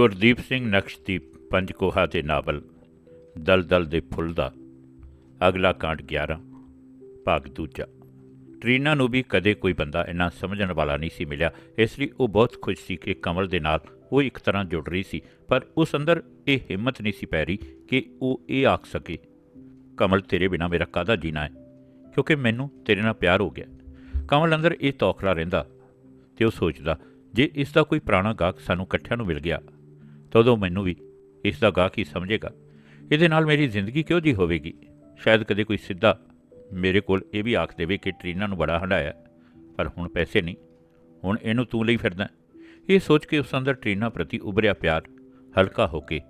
ਗੁਰਦੀਪ ਸਿੰਘ ਨਕਸ਼ਦੀਪ ਪੰਜਕੋਹਾ ਦੇ ਨਾਵਲ, ਦਲਦਲ ਦੇ ਫੁੱਲ ਦਾ। ਅਗਲਾ ਕਾਂਡ 11 ਭਾਗ ਦੂਜਾ। ਟਰੀਨਾ ਨੂੰ ਵੀ ਕਦੇ ਕੋਈ ਬੰਦਾ ਇੰਨਾ ਸਮਝਣ ਵਾਲਾ ਨਹੀਂ ਸੀ ਮਿਲਿਆ। ਇਸ ਲਈ ਉਹ ਬਹੁਤ ਖੁਸ਼ ਸੀ ਕਿ ਕਮਲ ਦੇ ਨਾਲ ਉਹ ਇੱਕ ਤਰ੍ਹਾਂ ਜੁੜ ਰਹੀ ਸੀ, ਪਰ ਉਸ ਅੰਦਰ ਇਹ ਹਿੰਮਤ ਨਹੀਂ ਸੀ ਪੈ ਰਹੀ ਕਿ ਉਹ ਇਹ ਆਖ ਸਕੇ, ਕਮਲ, ਤੇਰੇ ਬਿਨਾ ਮੇਰਾ ਕਾਹਦਾ ਜੀਣਾ ਹੈ? ਕਿਉਂਕਿ ਮੈਨੂੰ ਤੇਰੇ ਨਾਲ ਪਿਆਰ ਹੋ ਗਿਆ। ਕਮਲ ਅੰਦਰ ਇਹ ਤੌਖਲਾ ਰਹਿੰਦਾ ਤੇ ਉਹ ਸੋਚਦਾ, ਜੇ ਇਸ ਦਾ ਕੋਈ ਪੁਰਾਣਾ ਗਾਹਕ ਸਾਨੂੰ ਇਕੱਠਿਆਂ ਨੂੰ ਮਿਲ ਗਿਆ ਤਾਂ ਉਦੋਂ ਮੈਨੂੰ ਵੀ ਇਸ ਦਾ ਗਾਹਕ ਹੀ ਸਮਝੇਗਾ। ਇਹਦੇ ਨਾਲ ਮੇਰੀ ਜ਼ਿੰਦਗੀ ਕਿਉਂ ਜੀ ਹੋਵੇਗੀ? ਸ਼ਾਇਦ ਕਦੇ ਕੋਈ ਸਿੱਧਾ ਮੇਰੇ ਕੋਲ ਇਹ ਵੀ ਆਖ ਦੇਵੇ ਕਿ ਟਰੀਨਾ ਨੂੰ ਬੜਾ ਹੰਡਾਇਆ, ਪਰ ਹੁਣ ਪੈਸੇ ਨਹੀਂ। ਹੁਣ ਇਹਨੂੰ ਤੂੰ ਲਈ ਫਿਰਦਾ ਇਹ ਸੋਚ ਕੇ ਉਸ ਅੰਦਰ ਟਰੀਨਾ ਪ੍ਰਤੀ ਉਭਰਿਆ ਪਿਆਰ ਹਲਕਾ ਹੋ ਕੇ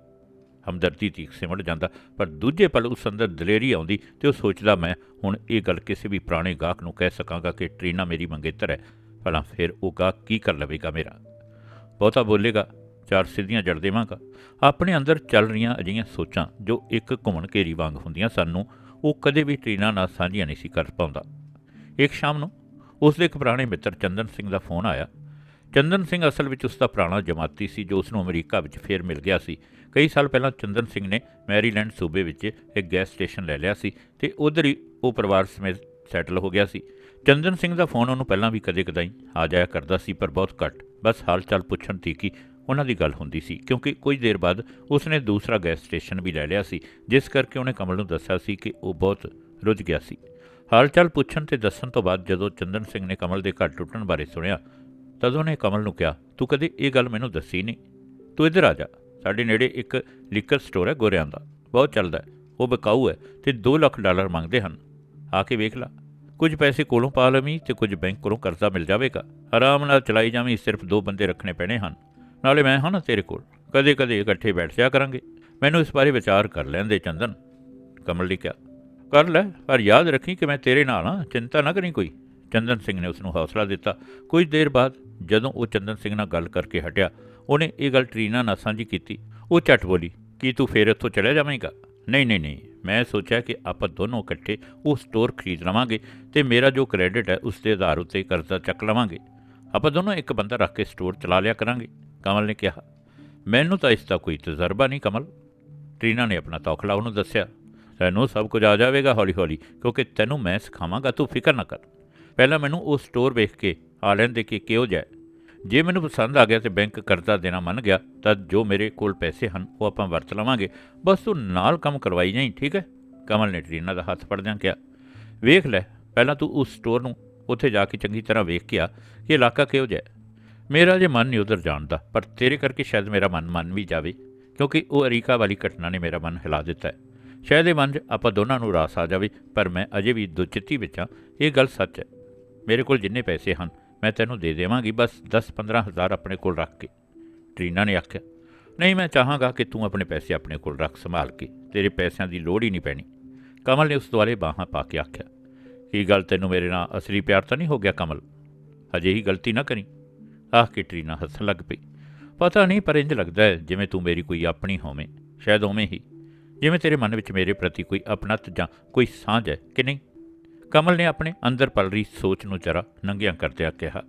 ਹਮਦਰਦੀ ਦੀ ਸਿਮਟ ਜਾਂਦਾ, ਪਰ ਦੂਜੇ ਪਲ ਉਸ ਅੰਦਰ ਦਲੇਰੀ ਆਉਂਦੀ ਤੇ ਉਹ ਸੋਚਦਾ, ਮੈਂ ਹੁਣ ਇਹ ਗੱਲ ਕਿਸੇ ਵੀ ਪੁਰਾਣੇ ਗਾਹਕ ਨੂੰ ਕਹਿ ਸਕਾਂਗਾ ਕਿ ਟਰੀਨਾ ਮੇਰੀ ਮੰਗੇਤਰ ਹੈ, ਭਲਾ ਫਿਰ ਉਹ ਗਾਹਕ ਕੀ ਕਰ ਲਵੇਗਾ ਮੇਰਾ? ਬਹੁਤਾ ਬੋਲੇਗਾ ਚਾਰ ਸਿੱਧੀਆਂ ਜੜ ਦੇਵਾਂਗਾ। ਆਪਣੇ ਅੰਦਰ ਚੱਲ ਰਹੀਆਂ ਅਜਿਹੀਆਂ ਸੋਚਾਂ ਜੋ ਇੱਕ ਘੁੰਮਣ ਘੇਰੀ ਵਾਂਗ ਹੁੰਦੀਆਂ ਸਾਨੂੰ ਉਹ ਕਦੇ ਵੀ ਟਰੀਨਾ ਨਾਲ ਸਾਂਝੀਆਂ ਨਹੀਂ ਸੀ ਕਰ ਪਾਉਂਦਾ। ਇੱਕ ਸ਼ਾਮ ਨੂੰ ਉਸ ਦੇ ਇੱਕ ਪੁਰਾਣੇ ਮਿੱਤਰ ਚੰਦਨ ਸਿੰਘ ਦਾ ਫੋਨ ਆਇਆ। ਚੰਦਨ ਸਿੰਘ ਅਸਲ ਵਿੱਚ ਉਸ ਦਾ ਪੁਰਾਣਾ ਜਮਾਤੀ ਸੀ ਜੋ ਉਸ ਨੂੰ ਅਮਰੀਕਾ ਵਿੱਚ ਫੇਰ ਮਿਲ ਗਿਆ ਸੀ। ਕਈ ਸਾਲ ਪਹਿਲਾਂ ਚੰਦਨ ਸਿੰਘ ਨੇ ਮੈਰੀਲੈਂਡ ਸੂਬੇ ਵਿੱਚ ਇੱਕ ਗੈਸ ਸਟੇਸ਼ਨ ਲੈ ਲਿਆ ਸੀ ਤੇ ਉਧਰ ਹੀ ਉਹ ਪਰਿਵਾਰ ਸਮੇਤ ਸੈਟਲ ਹੋ ਗਿਆ ਸੀ। ਚੰਦਨ ਸਿੰਘ ਦਾ ਫੋਨ ਉਹਨੂੰ ਪਹਿਲਾਂ ਵੀ ਕਦੇ-ਕਦਾਈ ਆ ਜਾਇਆ ਕਰਦਾ ਸੀ ਪਰ ਬਹੁਤ ਘੱਟ। ਬਸ ਹਾਲ-ਚਾਲ ਪੁੱਛਣ ਤੀ ਕਿ ਉਹਨਾਂ ਦੀ ਗੱਲ ਹੁੰਦੀ ਸੀ, ਕਿਉਂਕਿ ਕੁਝ ਦੇਰ ਬਾਅਦ ਉਸਨੇ ਦੂਸਰਾ ਗੈਸ ਸਟੇਸ਼ਨ ਵੀ ਲੈ ਲਿਆ ਸੀ, ਜਿਸ ਕਰਕੇ ਉਹਨੇ ਕਮਲ ਨੂੰ ਦੱਸਿਆ ਸੀ ਕਿ ਉਹ ਬਹੁਤ ਰੁੱਝ ਗਿਆ ਸੀ। ਹਾਲ-ਚਾਲ ਪੁੱਛਣ ਤੇ ਦੱਸਣ ਤੋਂ ਬਾਅਦ ਜਦੋਂ ਚੰਦਨ ਸਿੰਘ ਨੇ ਕਮਲ ਦੇ ਘਰ ਟੁੱਟਣ ਬਾਰੇ ਸੁਣਿਆ, ਤਦ ਉਹਨੇ ਕਮਲ ਨੂੰ ਕਿਹਾ, ਤੂੰ ਕਦੇ ਇਹ ਗੱਲ ਮੈਨੂੰ ਦੱਸੀ ਨਹੀਂ। ਤੂੰ ਇੱਧਰ ਆ ਜਾ। ਸਾਡੇ ਨੇੜੇ ਇੱਕ ਲਿਕਰ ਸਟੋਰ ਹੈ ਗੋਰਿਆਂ ਦਾ। ਬਹੁਤ ਚੱਲਦਾ ਉਹ ਬਕਾਊ ਹੈ ਤੇ 2 ਲੱਖ ਡਾਲਰ ਮੰਗਦੇ ਹਨ। ਆ ਕੇ ਵੇਖ ਲੈ। ਕੁਝ ਪੈਸੇ ਕੋਲੋਂ ਪਾ ਲਵੀਂ ਤੇ ਕੁਝ ਬੈਂਕ ਕੋਲੋਂ ਕਰਜ਼ਾ ਮਿਲ ਜਾਵੇਗਾ। ਆਰਾਮ ਨਾਲ ਚਲਾਈ ਜਾਵੀਂ, ਸਿਰਫ ਦੋ ਬੰਦੇ ਰੱਖਣੇ ਪੈਣੇ ਹਨ। ਨਾਲੇ ਮੈਂ ਹਾਂ ਨਾ ਤੇਰੇ ਕੋਲ। ਕਦੇ ਕਦੇ ਇਕੱਠੇ ਬੈਠ ਜਾ ਕਰਾਂਗੇ। ਮੈਨੂੰ ਇਸ ਬਾਰੇ ਵਿਚਾਰ ਕਰ ਲੈਂਦੇ ਚੰਦਨ, ਕਮਲ ਨੇ ਕਿਹਾ। ਕਰ ਲੈ, ਪਰ ਯਾਦ ਰੱਖੀ ਕਿ ਮੈਂ ਤੇਰੇ ਨਾਲ ਹਾਂ, ਚਿੰਤਾ ਨਾ ਕਰੀ ਕੋਈ। ਚੰਦਨ ਸਿੰਘ ਨੇ ਉਸ ਨੂੰ ਹੌਸਲਾ ਦਿੱਤਾ। ਕੁਝ ਦੇਰ ਬਾਅਦ ਜਦੋਂ ਉਹ ਚੰਦਨ ਸਿੰਘ ਨਾਲ ਗੱਲ ਕਰਕੇ ਹਟਿਆ, ਉਹਨੇ ਇਹ ਗੱਲ ਟਰੀਨਾ ਨਾਲ ਸਾਂਝੀ ਕੀਤੀ। ਉਹ ਝਟ ਬੋਲੀ, ਕੀ ਤੂੰ ਫੇਰ ਇੱਥੋਂ ਚਲੇ ਜਾਵੇਂਗਾ? ਨਹੀਂ ਨਹੀਂ ਨਹੀਂ। ਮੈਂ ਸੋਚਿਆ ਕਿ ਆਪਾਂ ਦੋਨੋਂ ਇਕੱਠੇ ਉਹ ਸਟੋਰ ਖਰੀਦ ਲਵਾਂਗੇ ਤੇ ਮੇਰਾ ਜੋ ਕ੍ਰੈਡਿਟ ਹੈ ਉਸ ਦੇ ਆਧਾਰ ਉੱਤੇ ਕਰਜ਼ਾ ਚੱਕ ਲਵਾਂਗੇ। ਆਪਾਂ ਦੋਨੋਂ ਇੱਕ ਬੰਦਾ ਰੱਖ ਕੇ ਸਟੋਰ ਚਲਾ ਲਿਆ ਕਰਾਂਗੇ। ਕਮਲ ਨੇ ਕਿਹਾ, ਮੈਨੂੰ ਤਾਂ ਇਸ ਦਾ ਕੋਈ ਤਜਰਬਾ ਨਹੀਂ ਕਮਲ। ਟਰੀਨਾ ਨੇ ਆਪਣਾ ਤੌਖਲਾ ਉਹਨੂੰ ਦੱਸਿਆ, ਤੈਨੂੰ ਸਭ ਕੁਝ ਆ ਜਾਵੇਗਾ ਹੌਲੀ ਹੌਲੀ ਕਿਉਂਕਿ ਤੈਨੂੰ ਮੈਂ ਸਿਖਾਵਾਂਗਾ, ਤੂੰ ਫਿਕਰ ਨਾ ਕਰ। ਪਹਿਲਾਂ ਮੈਨੂੰ ਉਹ ਸਟੋਰ ਵੇਖ ਕੇ ਆ ਲੈਣ ਦੇ ਕਿ ਕਿਹੋ ਜਿਹਾ ਜੇ ਮੈਨੂੰ ਪਸੰਦ ਆ ਗਿਆ ਤੇ ਬੈਂਕ ਕਰਜ਼ਾ ਦੇਣਾ ਮੰਨ ਗਿਆ, ਤਾਂ ਜੋ ਮੇਰੇ ਕੋਲ ਪੈਸੇ ਹਨ, ਉਹ ਆਪਾਂ ਵਰਤ ਲਵਾਂਗੇ। ਬਸ ਤੂੰ ਨਾਲ ਕੰਮ ਕਰਵਾਈ ਜਾਈਂ, ਠੀਕ ਹੈ? ਕਮਲ ਨੇ ਟਰੀਨਾ ਦਾ ਹੱਥ ਫੜਦਿਆਂ ਕਿਹਾ, ਵੇਖ ਲੈ, ਪਹਿਲਾਂ ਤੂੰ ਉਸ ਸਟੋਰ ਨੂੰ ਉੱਥੇ ਜਾ ਕੇ ਚੰਗੀ ਤਰ੍ਹਾਂ ਵੇਖ ਕੇ ਆ, ਕਿ ਇਲਾਕਾ ਕਿਹੋ ਜਿਹਾ ਮੇਰਾ ਜੇ ਮਨ ਨਹੀਂ ਉਧਰ ਜਾਣ ਦਾ, ਪਰ ਤੇਰੇ ਕਰਕੇ ਸ਼ਾਇਦ ਮੇਰਾ ਮਨ ਮੰਨ ਵੀ ਜਾਵੇ, ਕਿਉਂਕਿ ਉਹ ਅਰੀਕਾ ਵਾਲੀ ਘਟਨਾ ਨੇ ਮੇਰਾ ਮਨ ਹਿਲਾ ਦਿੱਤਾ ਹੈ। ਸ਼ਾਇਦ ਇਹ ਮਨ 'ਚ ਆਪਾਂ ਦੋਨਾਂ ਨੂੰ ਰਾਸ ਆ ਜਾਵੇ, ਪਰ ਮੈਂ ਅਜੇ ਵੀ ਦੁਚਿੱਤੀ ਵਿੱਚ ਹਾਂ, ਇਹ ਗੱਲ ਸੱਚ ਹੈ। ਮੇਰੇ ਕੋਲ ਜਿੰਨੇ ਪੈਸੇ ਹਨ, ਮੈਂ ਤੈਨੂੰ ਦੇ ਦੇਵਾਂਗੀ, ਬਸ 10-15 ਹਜ਼ਾਰ ਆਪਣੇ ਕੋਲ ਰੱਖ ਕੇ। ਟਰੀਨਾ ਨੇ ਆਖਿਆ, ਨਹੀਂ, ਮੈਂ ਚਾਹਾਂਗਾ ਕਿ ਤੂੰ ਆਪਣੇ ਪੈਸੇ ਆਪਣੇ ਕੋਲ ਰੱਖ, ਸੰਭਾਲ ਕੇ, ਤੇਰੇ ਪੈਸਿਆਂ ਦੀ ਲੋੜ ਹੀ ਨਹੀਂ ਪੈਣੀ। ਕਮਲ ਨੇ ਉਸ ਦੁਆਲੇ ਬਾਹਾਂ ਪਾ ਕੇ ਆਖਿਆ ਕੀ ਗੱਲ ਤੈਨੂੰ ਮੇਰੇ ਨਾਲ ਅਸਲੀ ਪਿਆਰ ਤਾਂ ਨਹੀਂ ਹੋ ਗਿਆ, ਕਮਲ? ਹਜੇ ਹੀ ਗਲਤੀ ਨਾ ਕਰੀ? ਆਹ ਕੇ ਟਰੀਨਾ ਹੱਸਣ ਲੱਗ ਪਈ। ਪਤਾ ਨਹੀਂ, ਪਰ ਇੰਜ ਲੱਗਦਾ ਹੈ, ਜਿਵੇਂ ਤੂੰ ਮੇਰੀ ਕੋਈ ਆਪਣੀ ਹੋਵੇਂ। ਸ਼ਾਇਦ ਉਵੇਂ ਹੀ। ਜਿਵੇਂ ਤੇਰੇ ਮਨ ਵਿੱਚ ਮੇਰੇ ਪ੍ਰਤੀ ਕੋਈ ਆਪਣਤ ਜਾਂ ਕੋਈ ਸਾਂਝ ਹੈ ਕਿ ਨਹੀਂ? ਕਮਲ ਨੇ ਆਪਣੇ ਅੰਦਰ ਪਲ ਰਹੀ ਸੋਚ ਨੂੰ ਜਰਾ ਨੰਗਿਆਂ ਕਰਦਿਆਂ ਕਿਹਾ,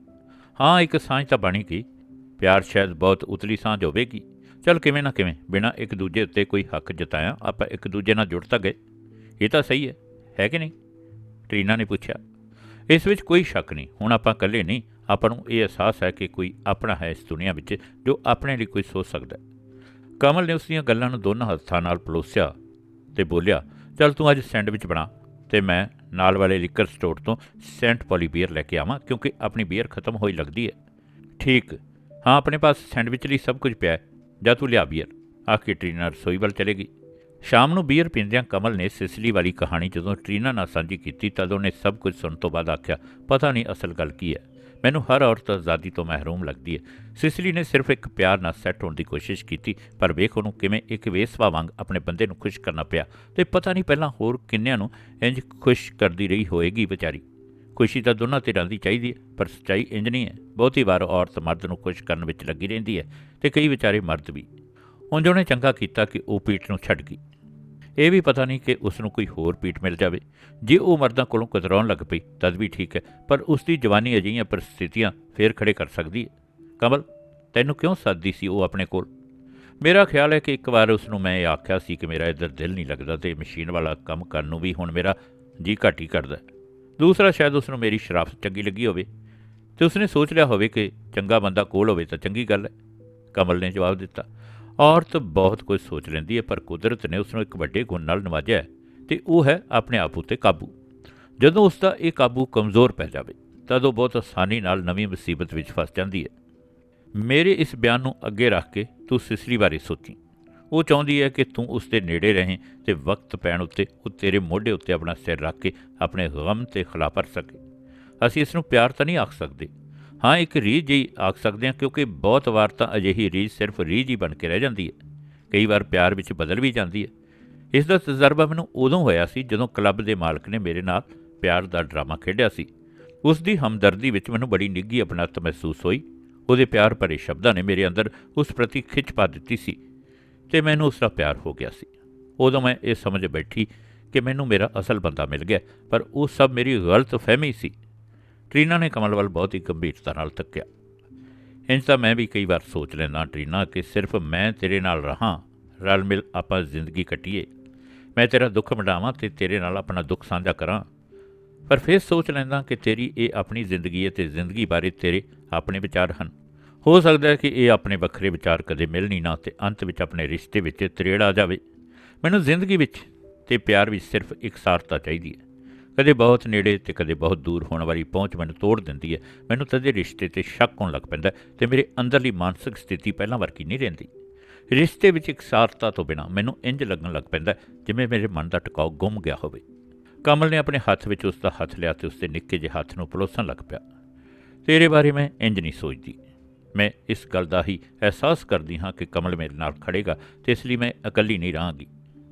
ਹਾਂ, ਇੱਕ ਸਾਂਝ ਤਾਂ ਬਣੀ ਗਈ। ਪਿਆਰ ਸ਼ਾਇਦ ਬਹੁਤ ਉਤਲੀ ਸਾਂਝ ਹੋਵੇਗੀ। ਚਲ ਕਿਵੇਂ ਨਾ ਕਿਵੇਂ, ਬਿਨਾਂ ਇੱਕ ਦੂਜੇ ਉੱਤੇ ਕੋਈ ਹੱਕ ਜਤਾਇਆ, ਆਪਾਂ ਇੱਕ ਦੂਜੇ ਨਾਲ ਜੁੜ ਤਾਂ ਗਏ। ਇਹ ਤਾਂ ਸਹੀ ਹੈ ਹੈ ਕਿ ਨਹੀਂ? ਟਰੀਨਾ ਨੇ ਪੁੱਛਿਆ ਇਸ ਵਿੱਚ ਕੋਈ ਸ਼ੱਕ ਨਹੀਂ। ਹੁਣ ਆਪਾਂ ਇਕੱਲੇ ਨਹੀਂ, ਆਪਾਂ ਨੂੰ ਇਹ ਅਹਿਸਾਸ ਹੈ ਕਿ ਕੋਈ ਆਪਣਾ ਹੈ ਇਸ ਦੁਨੀਆ ਵਿੱਚ ਜੋ ਆਪਣੇ ਲਈ ਕੋਈ ਸੋਚ ਸਕਦਾ ਹੈ। ਕਮਲ ਨੇ ਉਸ ਦੀਆਂ ਗੱਲਾਂ ਨੂੰ ਦੋਨਾਂ ਹੱਥਾਂ ਨਾਲ ਪਲੋਸਿਆ ਤੇ ਬੋਲਿਆ, ਚੱਲ ਤੂੰ ਅੱਜ ਸੈਂਡਵਿਚ ਬਣਾ ਤੇ ਮੈਂ ਨਾਲ ਵਾਲੇ ਲਿਕਰ ਸਟੋਰ ਤੋਂ ਸੈਂਟ ਪੋਲੀ ਬੀਅਰ ਲੈ ਕੇ ਆਵਾਂ ਕਿਉਂਕਿ ਆਪਣੀ ਬੀਅਰ ਖਤਮ ਹੋਈ ਲੱਗਦੀ ਹੈ। ਠੀਕ, ਹਾਂ, ਆਪਣੇ ਪਾਸ ਸੈਂਡਵਿਚ ਲਈ ਸਭ ਕੁਝ ਪਿਆ ਹੈ। ਜਾ ਤੂੰ ਲਿਆ ਬੀਅਰ। ਆਖੀ ਟਰੀਨਾ ਰਸੋਈ ਵੱਲ ਚਲੇ ਗਈ। ਸ਼ਾਮ ਨੂੰ ਬੀਅਰ ਪੀਂਦਿਆਂ ਕਮਲ ਨੇ ਸਿਸਲੀ ਵਾਲੀ ਕਹਾਣੀ ਜਦੋਂ ਟਰੀਨਾ ਨਾਲ ਸਾਂਝੀ ਕੀਤੀ ਤਦ ਉਹਨੇ ਸਭ ਕੁਝ ਸੁਣਨ ਤੋਂ ਬਾਅਦ ਆਖਿਆ, ਪਤਾ ਨਹੀਂ ਅਸਲ ਗੱਲ ਕੀ ਹੈ। ਮੈਨੂੰ ਹਰ ਔਰਤ ਆਜ਼ਾਦੀ ਤੋਂ ਮਹਿਰੂਮ ਲੱਗਦੀ ਹੈ ਸਿਸਲੀ ਨੇ ਸਿਰਫ ਇੱਕ ਪਿਆਰ ਨਾਲ ਸੈੱਟ ਹੋਣ ਦੀ ਕੋਸ਼ਿਸ਼ ਕੀਤੀ, ਪਰ ਵੇਖ ਉਹਨੂੰ ਕਿਵੇਂ ਇੱਕ ਵੇਸਵਾ ਵਾਂਗ ਆਪਣੇ ਬੰਦੇ ਨੂੰ ਖੁਸ਼ ਕਰਨਾ ਪਿਆ ਤੇ ਪਤਾ ਨਹੀਂ ਪਹਿਲਾਂ ਹੋਰ ਕਿੰਨਿਆਂ ਨੂੰ ਇੰਜ ਖੁਸ਼ ਕਰਦੀ ਰਹੀ ਹੋਏਗੀ ਵਿਚਾਰੀ। ਖੁਸ਼ੀ ਤਾਂ ਦੋਨਾਂ ਧਿਰਾਂ ਦੀ ਚਾਹੀਦੀ ਹੈ, ਪਰ ਸੱਚਾਈ ਇੰਜ ਨਹੀਂ ਹੈ। ਬਹੁਤੀ ਵਾਰ ਔਰਤ ਮਰਦ ਨੂੰ ਖੁਸ਼ ਕਰਨ ਵਿੱਚ ਲੱਗੀ ਰਹਿੰਦੀ ਹੈ ਤੇ ਕਈ ਵਿਚਾਰੇ ਮਰਦ ਵੀ। ਉਂਝ ਉਹਨੇ ਚੰਗਾ ਕੀਤਾ ਕਿ ਉਹ ਪੀਠ ਨੂੰ ਛੱਡ ਗਈ। ਇਹ ਵੀ ਪਤਾ ਨਹੀਂ ਕਿ ਉਸ ਨੂੰ ਕੋਈ ਹੋਰ ਪੀਠ ਮਿਲ ਜਾਵੇ। ਜੇ ਉਹ ਮਰਦਾਂ ਕੋਲੋਂ ਕਤਰਾਉਣ ਲੱਗ ਪਈ, ਤਦ ਵੀ ਠੀਕ ਹੈ, ਪਰ ਉਸ ਦੀ ਜਵਾਨੀ ਅਜਿਹੀਆਂ ਪਰਿਸਥਿਤੀਆਂ ਫੇਰ ਖੜੇ ਕਰ ਸਕਦੀ ਹੈ। ਕਮਲ, ਤੈਨੂੰ ਕਿਉਂ ਸੱਦਦੀ ਸੀ ਉਹ ਆਪਣੇ ਕੋਲ? ਮੇਰਾ ਖਿਆਲ ਹੈ ਕਿ ਇੱਕ ਵਾਰ ਉਸ ਨੂੰ ਮੈਂ ਇਹ ਆਖਿਆ ਸੀ ਕਿ ਮੇਰਾ ਇੱਧਰ ਦਿਲ ਨਹੀਂ ਲੱਗਦਾ ਤੇ ਮਸ਼ੀਨ ਵਾਲਾ ਕੰਮ ਕਰਨ ਨੂੰ ਵੀ ਹੁਣ ਮੇਰਾ ਜੀ ਘੱਟ ਹੀ। ਕਰਦਾ ਦੂਸਰਾ, ਸ਼ਾਇਦ ਉਸ ਨੂੰ ਮੇਰੀ ਸ਼ਰਾਫਤ ਚੰਗੀ ਲੱਗੀ ਹੋਵੇ। ਤੇ ਉਸਨੇ ਸੋਚ ਲਿਆ ਹੋਵੇ ਕਿ ਚੰਗਾ ਬੰਦਾ ਕੋਲ ਹੋਵੇ ਤਾਂ ਚੰਗੀ ਗੱਲ ਹੈ। ਕਮਲ ਨੇ ਜਵਾਬ ਦਿੱਤਾ ਔਰਤ ਬਹੁਤ ਕੁਝ ਸੋਚ ਲੈਂਦੀ ਹੈ, ਪਰ ਕੁਦਰਤ ਨੇ ਉਸ ਨੂੰ ਇੱਕ ਵੱਡੇ ਗੁਣ ਨਾਲ ਨਵਾਜਿਆ ਹੈ ਤੇ ਉਹ ਹੈ ਆਪਣੇ ਆਪ ਉਤੇ ਕਾਬੂ। ਜਦੋਂ ਉਸ ਦਾ ਇਹ ਕਾਬੂ ਕਮਜ਼ੋਰ ਪੈ ਜਾਵੇ, ਤਦ ਉਹ ਬਹੁਤ ਆਸਾਨੀ ਨਾਲ ਨਵੀਂ ਮੁਸੀਬਤ ਵਿੱਚ ਫਸ ਜਾਂਦੀ ਹੈ। ਮੇਰੇ ਇਸ ਬਿਆਨ ਨੂੰ ਅੱਗੇ ਰੱਖ ਕੇ ਤੂੰ ਸਿਸਰੀ ਬਾਰੇ ਸੋਚੀ। ਉਹ ਚਾਹੁੰਦੀ ਹੈ ਕਿ ਤੂੰ ਉਸ ਦੇ ਨੇੜੇ ਰਹੇ ਤੇ ਵਕਤ ਪੈਣ ਉੱਤੇ ਉਹ ਤੇਰੇ ਮੋਢੇ ਉੱਤੇ ਆਪਣਾ ਸਿਰ ਰੱਖ ਕੇ ਆਪਣੇ ਗਮ ਤੇ ਖਲਾ ਭਰ ਸਕੇ। ਅਸੀਂ ਇਸ ਨੂੰ ਪਿਆਰ ਤਾਂ ਨਹੀਂ ਆਖ ਸਕਦੇ ਹਾਂ, ਇੱਕ ਰੀਝ ਹੀ ਆਖ ਸਕਦੇ ਹਾਂ, ਕਿਉਂਕਿ ਬਹੁਤ ਵਾਰ ਤਾਂ ਅਜਿਹੀ ਰੀਝ ਸਿਰਫ ਰੀਝ ਹੀ ਬਣ ਕੇ ਰਹਿ ਜਾਂਦੀ ਹੈ। ਕਈ ਵਾਰ ਪਿਆਰ ਵਿੱਚ ਬਦਲ ਵੀ ਜਾਂਦੀ ਹੈ। ਇਸ ਦਾ ਤਜਰਬਾ ਮੈਨੂੰ ਉਦੋਂ ਹੋਇਆ ਸੀ ਜਦੋਂ ਕਲੱਬ ਦੇ ਮਾਲਕ ਨੇ ਮੇਰੇ ਨਾਲ ਪਿਆਰ ਦਾ ਡਰਾਮਾ ਖੇਡਿਆ ਸੀ। ਉਸ ਦੀ ਹਮਦਰਦੀ ਵਿੱਚ ਮੈਨੂੰ ਬੜੀ ਨਿੱਘੀ ਆਪਣਤ ਮਹਿਸੂਸ ਹੋਈ। ਉਹਦੇ ਪਿਆਰ ਭਰੇ ਸ਼ਬਦਾਂ ਨੇ ਮੇਰੇ ਅੰਦਰ ਉਸ ਪ੍ਰਤੀ ਖਿੱਚ ਪਾ ਦਿੱਤੀ ਸੀ ਤੇ ਮੈਨੂੰ ਉਸ ਦਾ ਪਿਆਰ ਹੋ ਗਿਆ ਸੀ। ਉਦੋਂ ਮੈਂ ਇਹ ਸਮਝ ਬੈਠੀ ਕਿ ਮੈਨੂੰ ਮੇਰਾ ਅਸਲ ਬੰਦਾ ਮਿਲ ਗਿਆ, ਪਰ ਉਹ ਸਭ ਮੇਰੀ ਗਲਤ ਫਹਿਮੀ ਸੀ। ਟਰੀਨਾ ਨੇ ਕਮਲ ਵੱਲ ਬਹੁਤ ਹੀ ਗੰਭੀਰਤਾ ਨਾਲ ਤੱਕਿਆ ਇੰਜ ਤਾਂ ਮੈਂ ਵੀ ਕਈ ਵਾਰ ਸੋਚ ਲੈਂਦਾ ਟਰੀਨਾ ਕਿ ਸਿਰਫ ਮੈਂ ਤੇਰੇ ਨਾਲ ਰਹਾ, ਰਲ ਮਿਲ ਆਪਾਂ ਜ਼ਿੰਦਗੀ ਕੱਟੀਏ। ਮੈਂ ਤੇਰਾ ਦੁੱਖ ਵੰਡਾਵਾਂ ਤੇ ਤੇਰੇ ਨਾਲ ਆਪਣਾ ਦੁੱਖ ਸਾਂਝਾ ਕਰਾਂ। ਪਰ ਫਿਰ ਸੋਚ ਲੈਂਦਾ ਕਿ ਤੇਰੀ ਇਹ ਆਪਣੀ ਜ਼ਿੰਦਗੀ ਹੈ ਤੇ ਜ਼ਿੰਦਗੀ ਬਾਰੇ ਤੇਰੇ ਆਪਣੇ ਵਿਚਾਰ ਹਨ। ਹੋ ਸਕਦਾ ਹੈ ਕਿ ਇਹ ਆਪਣੇ ਵੱਖਰੇ ਵਿਚਾਰ ਕਦੇ ਮਿਲਣੀ ਨਾ ਤੇ ਅੰਤ ਵਿੱਚ ਆਪਣੇ ਰਿਸ਼ਤੇ ਵਿੱਚ ਤਰੇੜ ਆ ਜਾਵੇ। ਮੈਨੂੰ ਜ਼ਿੰਦਗੀ ਵਿੱਚ ਤੇ ਪਿਆਰ ਵਿੱਚ ਸਿਰਫ ਇਕਸਾਰਤਾ ਚਾਹੀਦੀ ਹੈ। ਕਦੇ ਬਹੁਤ ਨੇੜੇ ਤੇ ਕਦੇ ਬਹੁਤ ਦੂਰ ਹੋਣ ਵਾਲੀ ਪਹੁੰਚ ਮੈਨੂੰ ਤੋੜ ਦਿੰਦੀ ਹੈ। ਮੈਨੂੰ ਤਦੇ ਰਿਸ਼ਤੇ ਤੇ ਸ਼ੱਕ ਹੋਣ ਲੱਗ ਪੈਂਦਾ ਹੈ ਤੇ ਮੇਰੇ ਅੰਦਰਲੀ ਮਾਨਸਿਕ ਸਥਿਤੀ ਪਹਿਲਾਂ ਵਰਗੀ ਨਹੀਂ ਰਹਿੰਦੀ। ਰਿਸ਼ਤੇ ਵਿੱਚ ਇਕਸਾਰਤਾ ਤੋਂ ਬਿਨਾ ਮੈਨੂੰ ਇੰਜ ਲੱਗਣ ਲੱਗ ਪੈਂਦਾ ਜਿਵੇਂ ਮੇਰੇ ਮਨ ਦਾ ਟਿਕਾਓ ਗੁੰਮ ਗਿਆ ਹੋਵੇ। ਕਮਲ ਨੇ ਆਪਣੇ ਹੱਥ ਵਿੱਚ ਉਸ ਦਾ ਹੱਥ ਲਿਆ ਤੇ ਉਸ ਦੇ ਨਿੱਕੇ ਜਿਹੇ ਹੱਥ ਨੂੰ ਪਲੋਸਣ ਲੱਗ ਪਿਆ। ਤੇਰੇ ਬਾਰੇ ਮੈਂ ਇੰਜ ਨਹੀਂ ਸੋਚਦੀ। ਮੈਂ ਇਸ ਗੱਲ ਦਾ ਹੀ ਅਹਿਸਾਸ ਕਰਦੀ ਹਾਂ ਕਿ ਕਮਲ ਮੇਰੇ ਨਾਲ ਖੜੇਗਾ ਤੇ ਇਸ ਲਈ ਮੈਂ ਇਕੱਲੀ ਨਹੀਂ ਰਹਾਂਗੀ।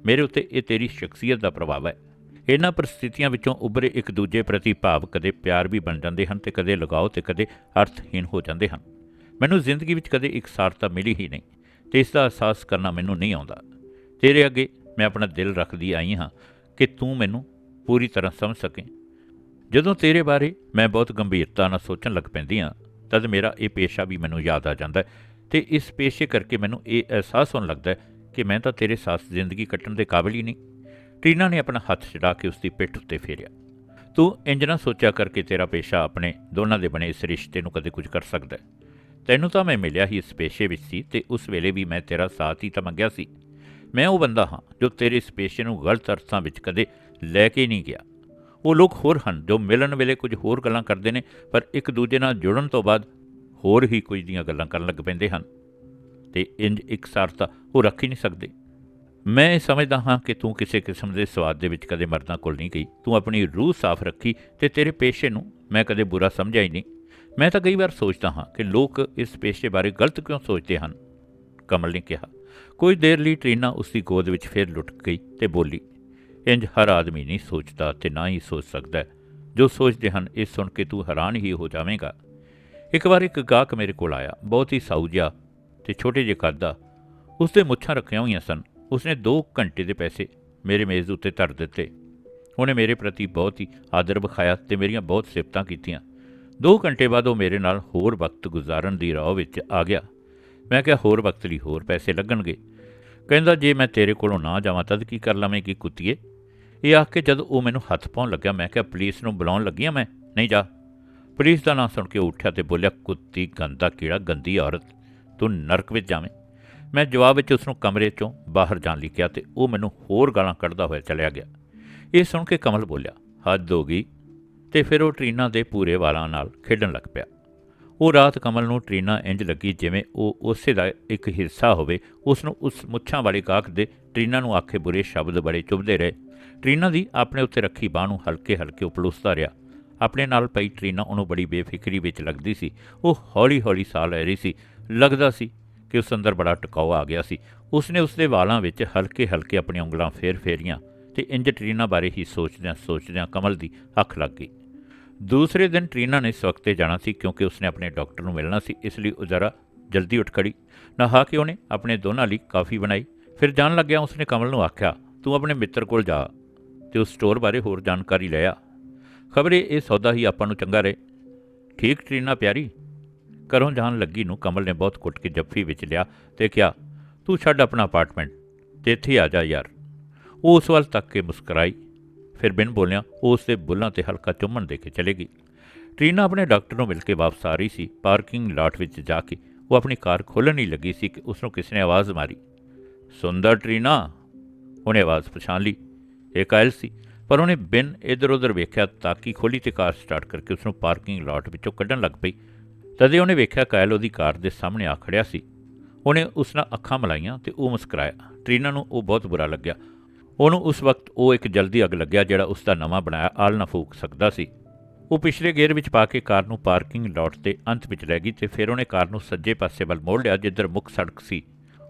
ਮੇਰੇ ਉੱਤੇ ਇਹ ਤੇਰੀ ਸ਼ਖਸੀਅਤ ਦਾ ਪ੍ਰਭਾਵ ਹੈ। ਇਹਨਾਂ ਪਰਿਸਥਿਤੀਆਂ ਵਿੱਚੋਂ ਉੱਭਰੇ ਇੱਕ ਦੂਜੇ ਪ੍ਰਤੀ ਭਾਵ ਕਦੇ ਪਿਆਰ ਵੀ ਬਣ ਜਾਂਦੇ ਹਨ ਤੇ ਕਦੇ ਲਗਾਓ ਤੇ ਕਦੇ ਅਰਥਹੀਣ ਹੋ ਜਾਂਦੇ ਹਨ। ਮੈਨੂੰ ਜ਼ਿੰਦਗੀ ਵਿੱਚ ਕਦੇ ਇਕਸਾਰਤਾ ਮਿਲੀ ਹੀ ਨਹੀਂ ਤੇ ਇਸ ਦਾ ਅਹਿਸਾਸ ਕਰਨਾ ਮੈਨੂੰ ਨਹੀਂ ਆਉਂਦਾ। ਤੇਰੇ ਅੱਗੇ ਮੈਂ ਆਪਣਾ ਦਿਲ ਰੱਖਦੀ ਆਈ ਹਾਂ ਕਿ ਤੂੰ ਮੈਨੂੰ ਪੂਰੀ ਤਰ੍ਹਾਂ ਸਮਝ ਸਕੇ। ਜਦੋਂ ਤੇਰੇ ਬਾਰੇ ਮੈਂ ਬਹੁਤ ਗੰਭੀਰਤਾ ਨਾਲ ਸੋਚਣ ਲੱਗ ਪੈਂਦੀ ਹਾਂ, ਤਦ ਮੇਰਾ ਇਹ ਪੇਸ਼ਾ ਵੀ ਮੈਨੂੰ ਯਾਦ ਆ ਜਾਂਦਾ ਹੈ ਤੇ ਇਸ ਪੇਸ਼ੇ ਕਰਕੇ ਮੈਨੂੰ ਇਹ ਅਹਿਸਾਸ ਹੋਣ ਲੱਗਦਾ ਕਿ ਮੈਂ ਤਾਂ ਤੇਰੇ ਸਾਥ ਜ਼ਿੰਦਗੀ ਕੱਟਣ ਦੇ ਕਾਬਿਲ ਹੀ ਨਹੀਂ। ਟੀਨਾ ਨੇ ਆਪਣਾ ਹੱਥ ਛਡਾ ਕੇ ਉਸ ਦੀ ਪਿੱਠ ਉੱਤੇ ਫੇਰਿਆ। ਤੂੰ ਇੰਜ ਨਾ ਸੋਚਿਆ ਕਰਕੇ ਤੇਰਾ ਪੇਸ਼ਾ ਆਪਣੇ ਦੋਨਾਂ ਦੇ ਬਣੇ ਇਸ ਰਿਸ਼ਤੇ ਨੂੰ ਕਦੇ ਕੁਝ ਕਰ ਸਕਦਾ ਤੈਨੂੰ ਤਾਂ ਮੈਂ ਮਿਲਿਆ ਹੀ ਇਸ ਪੇਸ਼ੇ ਵਿੱਚ ਸੀ ਤੇ ਉਸ ਵੇਲੇ ਵੀ ਮੈਂ ਤੇਰਾ ਸਾਥ ਹੀ ਤਾਂ ਮੰਗਿਆ ਸੀ। ਮੈਂ ਉਹ ਬੰਦਾ ਹਾਂ ਜੋ ਤੇਰੇ ਇਸ ਪੇਸ਼ੇ ਨੂੰ ਗਲਤ ਅਰਥਾਂ ਵਿੱਚ ਕਦੇ ਲੈ ਕੇ ਨਹੀਂ ਗਿਆ। ਉਹ ਲੋਕ ਹੋਰ ਹਨ ਜੋ ਮਿਲਣ ਵੇਲੇ ਕੁਝ ਹੋਰ ਗੱਲਾਂ ਕਰਦੇ ਨੇ, ਪਰ ਇੱਕ ਦੂਜੇ ਨਾਲ ਜੁੜਨ ਤੋਂ ਬਾਅਦ ਹੋਰ ਹੀ ਕੁਝ ਦੀਆਂ ਗੱਲਾਂ ਕਰਨ ਲੱਗ ਪੈਂਦੇ ਹਨ। ਤੇ ਇੰਜ ਇਕਸਾਰਤਾ ਉਹ ਰੱਖ ਹੀ ਨਹੀਂ ਸਕਦੇ। ਮੈਂ ਇਹ ਸਮਝਦਾ ਹਾਂ ਕਿ ਤੂੰ ਕਿਸੇ ਕਿਸਮ ਦੇ ਸਵਾਦ ਦੇ ਵਿੱਚ ਕਦੇ ਮਰਦਾਂ ਕੋਲ ਨਹੀਂ ਗਈ। ਤੂੰ ਆਪਣੀ ਰੂਹ ਸਾਫ਼ ਰੱਖੀ ਤੇ ਤੇਰੇ ਪੇਸ਼ੇ ਨੂੰ ਮੈਂ ਕਦੇ ਬੁਰਾ ਸਮਝਿਆ ਹੀ ਨਹੀਂ। ਮੈਂ ਤਾਂ ਕਈ ਵਾਰ ਸੋਚਦਾ ਹਾਂ ਕਿ ਲੋਕ ਇਸ ਪੇਸ਼ੇ ਬਾਰੇ ਗਲਤ ਕਿਉਂ ਸੋਚਦੇ ਹਨ। ਕਮਲ ਨੇ ਕਿਹਾ ਕੁਝ ਦੇਰ ਲਈ ਟ੍ਰੀਨਾ ਉਸ ਦੀ ਗੋਦ ਵਿੱਚ ਫੇਰ ਲੁੱਟ ਗਈ ਤੇ ਬੋਲੀ, ਇੰਜ ਹਰ ਆਦਮੀ ਨਹੀਂ ਸੋਚਦਾ ਤੇ ਨਾ ਹੀ ਸੋਚ ਸਕਦਾ। ਜੋ ਸੋਚਦੇ ਹਨ ਇਹ ਸੁਣ ਕੇ ਤੂੰ ਹੈਰਾਨ ਹੀ ਹੋ ਜਾਵੇਂਗਾ। ਇੱਕ ਵਾਰ ਇੱਕ ਗਾਹਕ ਮੇਰੇ ਕੋਲ ਆਇਆ, ਬਹੁਤ ਹੀ ਸਾਊ ਜਿਹਾ ਤੇ ਛੋਟੇ ਜਿਹੇ ਕੱਦ ਦਾ। ਉਸ ਦੇ ਮੁੱਛਾਂ ਰੱਖੀਆਂ ਹੋਈਆਂ ਸਨ। ਉਸਨੇ 2 ਘੰਟੇ ਦੇ ਪੈਸੇ ਮੇਰੇ ਮੇਜ਼ ਉੱਤੇ ਧਰ ਦਿੱਤੇ। ਉਹਨੇ ਮੇਰੇ ਪ੍ਰਤੀ ਬਹੁਤ ਹੀ ਆਦਰ ਵਿਖਾਇਆ ਤੇ ਮੇਰੀਆਂ ਬਹੁਤ ਸਿਫਤਾਂ ਕੀਤੀਆਂ। 2 ਘੰਟੇ ਬਾਅਦ ਉਹ ਮੇਰੇ ਨਾਲ ਹੋਰ ਵਕਤ ਗੁਜ਼ਾਰਨ ਦੀ ਰਾਹ ਵਿੱਚ ਆ ਗਿਆ। ਮੈਂ ਕਿਹਾ, ਹੋਰ ਵਕਤ ਲਈ ਹੋਰ ਪੈਸੇ ਲੱਗਣਗੇ? ਕਹਿੰਦਾ, ਜੇ ਮੈਂ ਤੇਰੇ ਕੋਲੋਂ ਨਾ ਜਾਵਾਂ, ਤਦ ਕੀ ਕਰ ਲਵੇਂਗੀ ਕੁੱਤੀਏ? ਇਹ ਆਖ ਕੇ ਜਦ ਉਹ ਮੈਨੂੰ ਹੱਥ ਪਾਉਣ ਲੱਗਿਆ, ਮੈਂ ਕਿਹਾ, ਪੁਲਿਸ ਨੂੰ ਬੁਲਾਉਣ ਲੱਗੀ ਆ ਮੈਂ? ਨਹੀਂ ਜਾ। ਪੁਲਿਸ ਦਾ ਨਾਂ ਸੁਣ ਕੇ ਉੱਠਿਆ ਤੇ ਬੋਲਿਆ, ਕੁੱਤੀ, ਗੰਦਾ ਕੀੜਾ, ਗੰਦੀ ਔਰਤ, ਤੂੰ ਨਰਕ ਵਿੱਚ ਜਾਵੇਂ। ਮੈਂ ਜਵਾਬ ਵਿੱਚ ਉਸ ਨੂੰ ਕਮਰੇ ਚੋਂ ਬਾਹਰ ਜਾਣ ਲਈ ਕਿਹਾ ਤੇ ਉਹ ਮੈਨੂੰ ਹੋਰ ਗਾਲਾਂ ਕੱਢਦਾ ਹੋਇਆ ਚਲਿਆ ਗਿਆ। ਇਹ ਸੁਣ ਕੇ ਕਮਲ ਬੋਲਿਆ, ਹੱਦ ਹੋ ਗਈ। ਤੇ ਫਿਰ ਉਹ ਟਰੀਨਾ ਦੇ ਪੂਰੇ ਵਾਲਾਂ ਨਾਲ ਖੇਡਣ ਲੱਗ ਪਿਆ। ਉਹ ਰਾਤ ਕਮਲ ਨੂੰ ਟਰੀਨਾ ਇੰਜ ਲੱਗੀ ਜਿਵੇਂ ਉਹ ਉਸੇ ਦਾ ਇੱਕ ਹਿੱਸਾ ਹੋਵੇ। ਉਸ ਨੂੰ ਉਸ ਮੁੱਛਾਂ ਵਾਲੇ ਗਾਹਕ ਦੇ ਟਰੀਨਾ ਨੂੰ ਆਖੇ ਬੁਰੇ ਸ਼ਬਦ ਬੜੇ ਚੁਭਦੇ ਰਹੇ। ਟਰੀਨਾ ਦੀ ਆਪਣੇ ਉੱਤੇ ਰੱਖੀ ਬਾਹ ਨੂੰ ਹਲਕੇ ਹਲਕੇ ਉਪਲੂਸਦਾ ਰਿਹਾ। ਆਪਣੇ ਨਾਲ ਪਈ ਟਰੀਨਾ ਉਹਨੂੰ ਬੜੀ ਬੇਫਿਕਰੀ ਵਿੱਚ ਲੱਗਦੀ ਸੀ। ਉਹ ਹੌਲੀ ਹੌਲੀ ਸਾਹ ਲੈ ਰਹੀ ਸੀ। ਲੱਗਦਾ ਸੀ ਕਿ ਉਸ ਅੰਦਰ ਬੜਾ ਟਿਕਾਉ ਆ ਗਿਆ ਸੀ। ਉਸਨੇ ਉਸਦੇ ਵਾਲਾਂ ਵਿੱਚ ਹਲਕੇ ਹਲਕੇ ਆਪਣੀਆਂ ਉਂਗਲਾਂ ਫੇਰ ਫੇਰੀਆਂ ਤੇ ਇੰਜ ਟਰੀਨਾ ਬਾਰੇ ਹੀ ਸੋਚਦਿਆਂ ਸੋਚਦਿਆਂ ਕਮਲ ਦੀ ਅੱਖ ਲੱਗ ਗਈ। ਦੂਸਰੇ ਦਿਨ ਟਰੀਨਾ ਨੇ ਸਵਖਤੇ ਜਾਣਾ ਸੀ ਕਿਉਂਕਿ ਉਸਨੇ ਆਪਣੇ ਡਾਕਟਰ ਨੂੰ ਮਿਲਣਾ ਸੀ, ਇਸ ਲਈ ਉਹ ਜ਼ਰਾ ਜਲਦੀ ਉੱਠ ਖੜੀ। ਨਹਾ ਕੇ ਉਹਨੇ ਆਪਣੇ ਦੋਨਾਂ ਲਈ ਕਾਫੀ ਬਣਾਈ। ਫਿਰ ਜਾਣ ਲੱਗਿਆ ਉਸਨੇ ਕਮਲ ਨੂੰ ਆਖਿਆ, ਤੂੰ ਆਪਣੇ ਮਿੱਤਰ ਕੋਲ ਜਾ ਤੇ ਉਸ ਸਟੋਰ ਬਾਰੇ ਹੋਰ ਜਾਣਕਾਰੀ ਲੈ ਆ। ਖਬਰੇ ਇਹ ਸੌਦਾ ਹੀ ਆਪਾਂ ਨੂੰ ਚੰਗਾ ਰਹੇ। ਠੀਕ ਟਰੀਨਾ ਪਿਆਰੀ? ਘਰੋਂ ਜਾਣ ਲੱਗੀ ਨੂੰ ਕਮਲ ਨੇ ਬਹੁਤ ਕੁੱਟ ਕੇ ਜੱਫੀ ਵਿੱਚ ਲਿਆ ਤੇ ਕਿਹਾ, ਤੂੰ ਛੱਡ ਆਪਣਾ ਅਪਾਰਟਮੈਂਟ ਤੇ ਇੱਥੇ ਆ ਜਾ ਯਾਰ। ਉਹ ਉਸ ਵੱਲ ਤੱਕ ਕੇ ਮੁਸਕਰਾਈ। ਫਿਰ ਬਿਨ ਬੋਲਿਆ ਉਹ ਉਸ ਦੇ ਬੁੱਲਾਂ ਤੇ ਹਲਕਾ ਚੁੰਮਣ ਦੇ ਕੇ ਚਲੇ ਗਈ। ਟਰੀਨਾ ਆਪਣੇ ਡਾਕਟਰ ਨੂੰ ਮਿਲ ਕੇ ਵਾਪਸ ਆ ਰਹੀ ਸੀ। ਪਾਰਕਿੰਗ ਲਾਟ ਵਿੱਚ ਜਾ ਕੇ ਉਹ ਆਪਣੀ ਕਾਰ ਖੋਲ੍ਹਣ ਹੀ ਲੱਗੀ ਸੀ ਕਿ ਉਸ ਨੂੰ ਕਿਸ ਨੇ ਆਵਾਜ਼ ਮਾਰੀ। ਸੁੰਦਰ ਟਰੀਨਾ, ਉਹਨੇ ਆਵਾਜ਼ ਪਛਾਣ ਲਈ। ਇਹ ਕਾਇਲ ਸੀ, ਪਰ ਉਹਨੇ ਬਿਨ ਇਧਰ ਉਧਰ ਵੇਖਿਆ ਤਾਂ ਕਿ ਖੋਲੀ ਤੇ ਕਾਰ ਸਟਾਰਟ ਕਰਕੇ ਉਸ ਨੂੰ ਪਾਰਕਿੰਗ ਲਾਟ ਵਿੱਚੋਂ ਕੱਢਣ ਲੱਗ ਪਈ। ਤਦੇ ਉਹਨੇ ਵੇਖਿਆ ਕਾਇਲ ਉਹਦੀ ਕਾਰ ਦੇ ਸਾਹਮਣੇ ਆ ਖੜਿਆ ਸੀ। ਉਹਨੇ ਉਸ ਨਾਲ ਅੱਖਾਂ ਮਲਾਈਆਂ ਤੇ ਉਹ ਮੁਸਕਰਾਇਆ। ਟਰੀਨਾ ਨੂੰ ਉਹ ਬਹੁਤ ਬੁਰਾ ਲੱਗਿਆ। ਉਹਨੂੰ ਉਸ ਵਕਤ ਉਹ ਇੱਕ ਜਲਦੀ ਅੱਗ ਲੱਗਿਆ ਜਿਹੜਾ ਉਸ ਦਾ ਨਵਾਂ ਬਣਾਇਆ ਆਲ ਨਾ ਫੂਕ ਸਕਦਾ ਸੀ। ਉਹ ਪਿਛਲੇ ਗੇਅਰ ਵਿੱਚ ਪਾ ਕੇ ਕਾਰ ਨੂੰ ਪਾਰਕਿੰਗ ਲਾਟ ਦੇ ਅੰਤ ਵਿੱਚ ਲੈ ਗਈ ਤੇ ਫਿਰ ਉਹਨੇ ਕਾਰ ਨੂੰ ਸੱਜੇ ਪਾਸੇ ਵੱਲ ਮੋੜ ਲਿਆ ਜਿੱਧਰ ਮੁੱਖ ਸੜਕ ਸੀ।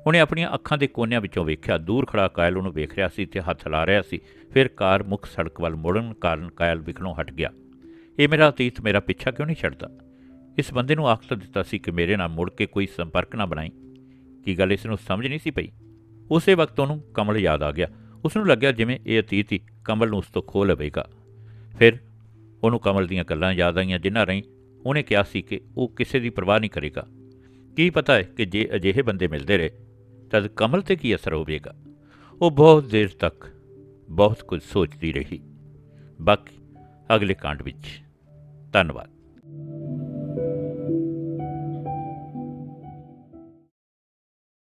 ਉਹਨੇ ਆਪਣੀਆਂ ਅੱਖਾਂ ਦੇ ਕੋਨਿਆਂ ਵਿੱਚੋਂ ਵੇਖਿਆ ਦੂਰ ਖੜਾ ਕਾਇਲ ਉਹਨੂੰ ਵੇਖ ਰਿਹਾ ਸੀ ਤੇ ਹੱਥ ਲਾ ਰਿਹਾ ਸੀ। ਫਿਰ ਕਾਰ ਮੁੱਖ ਸੜਕ ਵੱਲ ਮੋੜਨ ਕਾਰਨ ਕਾਇਲ ਵਿਖਣੋਂ ਹਟ ਗਿਆ। ਇਹ ਮੇਰਾ ਅਤੀਤ, ਮੇਰਾ ਪਿੱਛਾ ਕਿਉਂ ਨਹੀਂ ਛੱਡਦਾ? ਇਸ ਬੰਦੇ ਨੂੰ ਆਖ ਦਿੱਤਾ ਸੀ ਕਿ ਮੇਰੇ ਨਾਲ ਮੁੜ ਕੇ ਕੋਈ ਸੰਪਰਕ ਨਾ ਬਣਾਈ। ਕੀ ਗੱਲ ਇਸ ਨੂੰ ਸਮਝ ਨਹੀਂ ਸੀ ਪਈ? ਉਸੇ ਵਕਤ ਉਹਨੂੰ ਕਮਲ ਯਾਦ ਆ ਗਿਆ। ਉਸ ਨੂੰ ਲੱਗਿਆ ਜਿਵੇਂ ਇਹ ਅਤੀਤ ਹੀ ਕਮਲ ਨੂੰ ਉਸ ਤੋਂ ਖੋਹ ਲਵੇਗਾ। ਫਿਰ ਉਹਨੂੰ ਕਮਲ ਦੀਆਂ ਗੱਲਾਂ ਯਾਦ ਆਈਆਂ, ਜਿਨ੍ਹਾਂ ਰਾਹੀਂ ਉਹਨੇ ਕਿਹਾ ਸੀ ਕਿ ਉਹ ਕਿਸੇ ਦੀ ਪਰਵਾਹ ਨਹੀਂ ਕਰੇਗਾ। ਕੀ ਪਤਾ ਹੈ ਕਿ ਜੇ ਅਜਿਹੇ ਬੰਦੇ ਮਿਲਦੇ ਰਹੇ ਤਦ ਕਮਲ ਤੇ ਕੀ ਅਸਰ ਹੋਵੇਗਾ? ਉਹ ਬਹੁਤ ਦੇਰ ਤੱਕ ਬਹੁਤ ਕੁਝ ਸੋਚਦੀ ਰਹੀ। ਬਾਕੀ ਅਗਲੇ ਕਾਂਡ ਵਿੱਚ। ਧੰਨਵਾਦ।